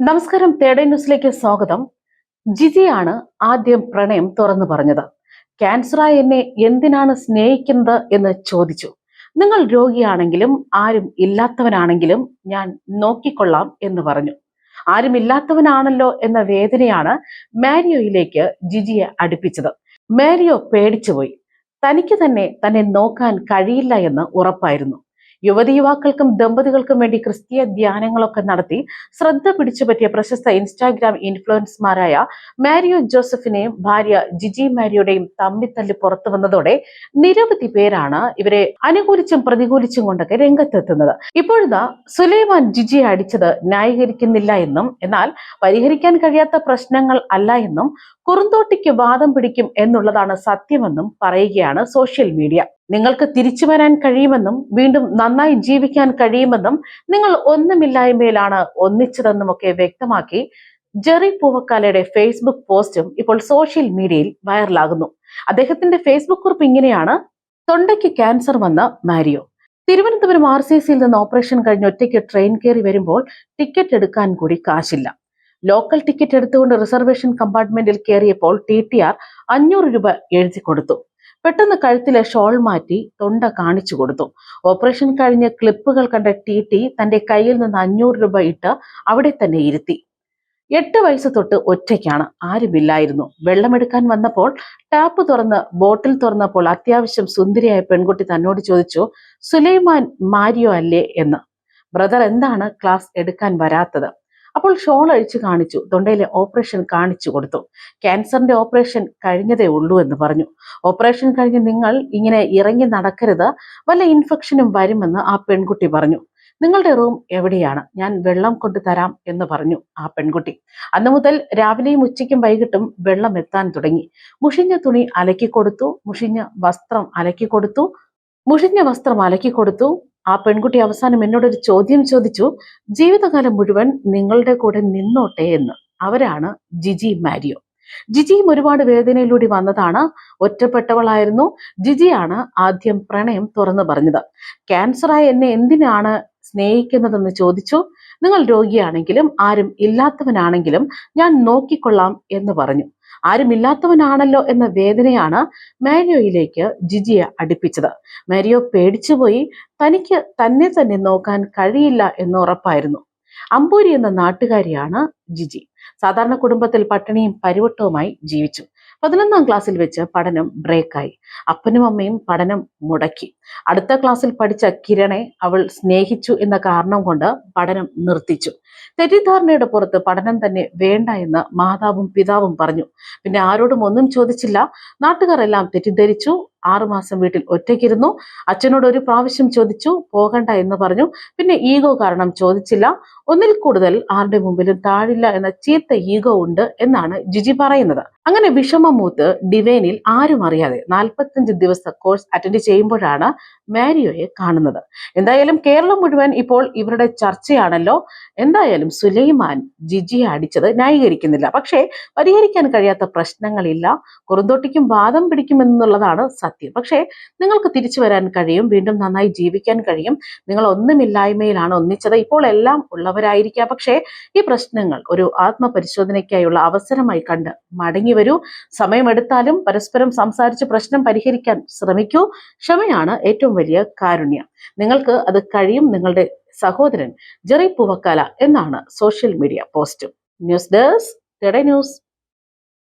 നമസ്കാരം തേടേ ന്യൂസിലേക്ക് സ്വാഗതം. ജിജിയാണ് ആദ്യം പ്രണയം തുറന്നു പറഞ്ഞത്. ക്യാൻസറായ എന്നെ എന്തിനാണ് സ്നേഹിക്കുന്നത് എന്ന് ചോദിച്ചു. നിങ്ങൾ രോഗിയാണെങ്കിലും ആരും ഇല്ലാത്തവനാണെങ്കിലും ഞാൻ നോക്കിക്കൊള്ളാം എന്ന് പറഞ്ഞു. ആരും ഇല്ലാത്തവനാണല്ലോ എന്ന വേദനയാണ് മാരിയോയിലേക്ക് ജിജിയെ അടുപ്പിച്ചത്. മാരിയോ പേടിച്ചുപോയി. തനിക്ക് തന്നെ തന്നെ നോക്കാൻ കഴിയില്ല എന്ന് ഉറപ്പായിരുന്നു. യുവതി യുവാക്കൾക്കും ദമ്പതികൾക്കും വേണ്ടി ക്രിസ്തീയ ധ്യാനങ്ങളൊക്കെ നടത്തി ശ്രദ്ധ പിടിച്ചുപറ്റിയ പ്രശസ്ത ഇൻസ്റ്റാഗ്രാം ഇൻഫ്ലുവൻസ്മാരായ മാരിയോ ജോസഫിനെയും ഭാര്യ ജിജി മാരിയുടെയും തമ്മിത്തല്ല് പുറത്തു വന്നതോടെ നിരവധി പേരാണ് ഇവരെ അനുകൂലിച്ചും പ്രതികൂലിച്ചും കൊണ്ടൊക്കെ രംഗത്തെത്തുന്നത്. ഇപ്പോഴത്തെ സുലൈമാൻ ജിജിയെ അടിച്ചത് ന്യായീകരിക്കുന്നില്ല എന്നും എന്നാൽ പരിഹരിക്കാൻ കഴിയാത്ത പ്രശ്നങ്ങൾ അല്ല എന്നും കുറുന്തോട്ടിക്ക് വാദം പിടിക്കും എന്നുള്ളതാണ് സത്യമെന്നും പറയുകയാണ് സോഷ്യൽ മീഡിയ. നിങ്ങൾക്ക് തിരിച്ചു വരാൻ കഴിയുമെന്നും വീണ്ടും നന്നായി ജീവിക്കാൻ കഴിയുമെന്നും നിങ്ങൾ ഒന്നുമില്ലായ്മയിലാണ് ഒന്നിച്ചതെന്നും ഒക്കെ വ്യക്തമാക്കി ജെറി പൂവക്കാലയുടെ ഫേസ്ബുക്ക് പോസ്റ്റും ഇപ്പോൾ സോഷ്യൽ മീഡിയയിൽ വൈറലാകുന്നു. അദ്ദേഹത്തിന്റെ ഫേസ്ബുക്ക് കുറിപ്പ് ഇങ്ങനെയാണ്. തൊണ്ടയ്ക്ക് ക്യാൻസർ വന്ന മാരിയോ. തിരുവനന്തപുരം ആർ സി സിയിൽ നിന്ന് ഓപ്പറേഷൻ കഴിഞ്ഞ് ഒറ്റയ്ക്ക് ട്രെയിൻ കയറി വരുമ്പോൾ ടിക്കറ്റ് എടുക്കാൻ കൂടി കാശില്ല. ലോക്കൽ ടിക്കറ്റ് എടുത്തുകൊണ്ട് റിസർവേഷൻ കമ്പാർട്ട്മെന്റിൽ കയറിയപ്പോൾ ടി ടി ആർ അഞ്ഞൂറ് രൂപ എഴുതി കൊടുത്തു. പെട്ടെന്ന് കഴുത്തിലെ ഷോൾ മാറ്റി തൊണ്ട കാണിച്ചു കൊടുത്തു. ഓപ്പറേഷൻ കഴിഞ്ഞ ക്ലിപ്പുകൾ കണ്ട ടി ടി തന്റെ കയ്യിൽ നിന്ന് അഞ്ഞൂറ് രൂപ ഇട്ട് അവിടെ തന്നെ ഇരുത്തി. എട്ട് വയസ്സ് തൊട്ട് ഒറ്റയ്ക്കാണ് ആരുമില്ലായിരുന്നു. വെള്ളമെടുക്കാൻ വന്നപ്പോൾ ടാപ്പ് തുറന്ന് ബോട്ടിൽ തുറന്നപ്പോൾ അത്യാവശ്യം സുന്ദരിയായ പെൺകുട്ടി തന്നോട് ചോദിച്ചു സുലൈമാൻ മാരിയോ അല്ലേ? എന്ന്. ബ്രദർ എന്താണ് ക്ലാസ് എടുക്കാൻ വരാത്തത്? അപ്പോൾ ഷോൾ അഴിച്ചു കാണിച്ചു. തൊണ്ടയിലെ ഓപ്പറേഷൻ കാണിച്ചു കൊടുത്തു. ക്യാൻസറിന്റെ ഓപ്പറേഷൻ കഴിഞ്ഞതേ ഉള്ളൂ എന്ന് പറഞ്ഞു. ഓപ്പറേഷൻ കഴിഞ്ഞ് നിങ്ങൾ ഇങ്ങനെ ഇറങ്ങി നടക്കരുത്. വല്ല ഇൻഫെക്ഷനും വരുമെന്ന് ആ പെൺകുട്ടി പറഞ്ഞു. നിങ്ങളുടെ റൂം എവിടെയാണ്? ഞാൻ വെള്ളം കൊണ്ടു തരാം എന്ന് പറഞ്ഞു ആ പെൺകുട്ടി. അന്നു മുതൽ രാവിലെയും ഉച്ചയ്ക്കും വൈകിട്ടും വെള്ളം എത്താൻ തുടങ്ങി. മുഷിഞ്ഞ തുണി അലക്കി കൊടുത്തു. മുഷിഞ്ഞ വസ്ത്രം അലക്കി കൊടുത്തു. മുഷിഞ്ഞ വസ്ത്രം അലക്കി കൊടുത്തു. ആ പെൺകുട്ടി അവസാനം എന്നോടൊരു ചോദ്യം ചോദിച്ചു ജീവിതകാലം മുഴുവൻ നിങ്ങളുടെ കൂടെ നിന്നോട്ടെ എന്ന്. അവരാണ് ജിജി മാരിയോ. ജിജിയും ഒരുപാട് വേദനയിലൂടെ വന്നതാണ്. ഒറ്റപ്പെട്ടവളായിരുന്നു. ജിജിയാണ് ആദ്യം പ്രണയം തുറന്നു പറഞ്ഞത്. ക്യാൻസറായ എന്നെ എന്തിനാണ് സ്നേഹിക്കുന്നതെന്ന് ചോദിച്ചു. നിങ്ങൾ രോഗിയാണെങ്കിലും ആരും ഇല്ലാത്തവനാണെങ്കിലും ഞാൻ നോക്കിക്കൊള്ളാം എന്ന് പറഞ്ഞു. ആരുമില്ലാത്തവനാണല്ലോ എന്ന വേദനയാണ് മാരിയോയിലേക്ക് ജിജിയെ അടുപ്പിച്ചത്. മാരിയോ പേടിച്ചുപോയി തനിക്ക് തന്നെ തന്നെ നോക്കാൻ കഴിയില്ല എന്ന് ഉറപ്പായിരുന്നു. അമ്പൂരി എന്ന നാട്ടുകാരിയാണ് ജിജി. സാധാരണ കുടുംബത്തിൽ പട്ടിണിയും പരിവട്ടവുമായി ജീവിച്ചു. പതിനൊന്നാം ക്ലാസ്സിൽ വെച്ച് പഠനം ബ്രേക്കായി. അപ്പനും അമ്മയും പഠനം മുടക്കി. അടുത്ത ക്ലാസ്സിൽ പഠിച്ച കിരണെ അവൾ സ്നേഹിച്ചു എന്ന കാരണം കൊണ്ട് പഠനം നിർത്തിച്ചു. തെറ്റിദ്ധാരണയുടെ പുറത്ത് പഠനം തന്നെ വേണ്ട എന്ന് മാതാവും പിതാവും പറഞ്ഞു. പിന്നെ ആരോടും ഒന്നും ചോദിച്ചില്ല. നാട്ടുകാർ എല്ലാം തെറ്റിദ്ധരിച്ചു ആറുമാസം വീട്ടിൽ ഒറ്റയ്ക്കിരുന്നു. അച്ഛനോട് ഒരു പ്രാവശ്യം ചോദിച്ചു പോകണ്ട എന്ന് പറഞ്ഞു. പിന്നെ ഈഗോ കാരണം ചോദിച്ചില്ല. ഒന്നിൽ കൂടുതൽ ആരുടെ മുമ്പിലും താഴില്ല എന്ന ചീത്ത ഈഗോ ഉണ്ട് എന്നാണ് ജിജി പറയുന്നത്. അങ്ങനെ വിഷമമൂത്ത് ഡിവൈനിൽ ആരും അറിയാതെ നാൽപ്പത്തഞ്ച് ദിവസത്തെ കോഴ്സ് അറ്റൻഡ് ചെയ്യുമ്പോഴാണ് മാരിയോയെ കാണുന്നത്. എന്തായാലും കേരളം മുഴുവൻ ഇപ്പോൾ ഇവരുടെ ചർച്ചയാണല്ലോ. എന്തായാലും സുലൈമാൻ ജിജിയെ അടിച്ചത് ന്യായീകരിക്കുന്നില്ല. പക്ഷേ പരിഹരിക്കാൻ കഴിയാത്ത പ്രശ്നങ്ങളില്ല. കുറുന്തോട്ടിക്കും വാദം പിടിക്കുമെന്നുള്ളതാണ് സത്യം. പക്ഷേ നിങ്ങൾക്ക് തിരിച്ചു വരാൻ കഴിയും. വീണ്ടും നന്നായി ജീവിക്കാൻ കഴിയും. നിങ്ങൾ ഒന്നുമില്ലായ്മയിലാണ് ഒന്നിച്ചത്. ഇപ്പോൾ എല്ലാം ഉള്ളവരായിരിക്കാം. പക്ഷേ ഈ പ്രശ്നങ്ങൾ ഒരു ആത്മപരിശോധനയ്ക്കായുള്ള അവസരമായി കണ്ട് മടങ്ങി വരൂ. സമയമെടുത്താലും പരസ്പരം സംസാരിച്ച് പ്രശ്നം പരിഹരിക്കാൻ ശ്രമിക്കൂ. ക്ഷമയാണ് ഏറ്റവും വലിയ കാരുണ്യം. നിങ്ങൾക്ക് അത് കഴിയും നിങ്ങളുടെ സഹോദരൻ. ജെറി പൂവക്കാല എന്നാണ് social media post news desk news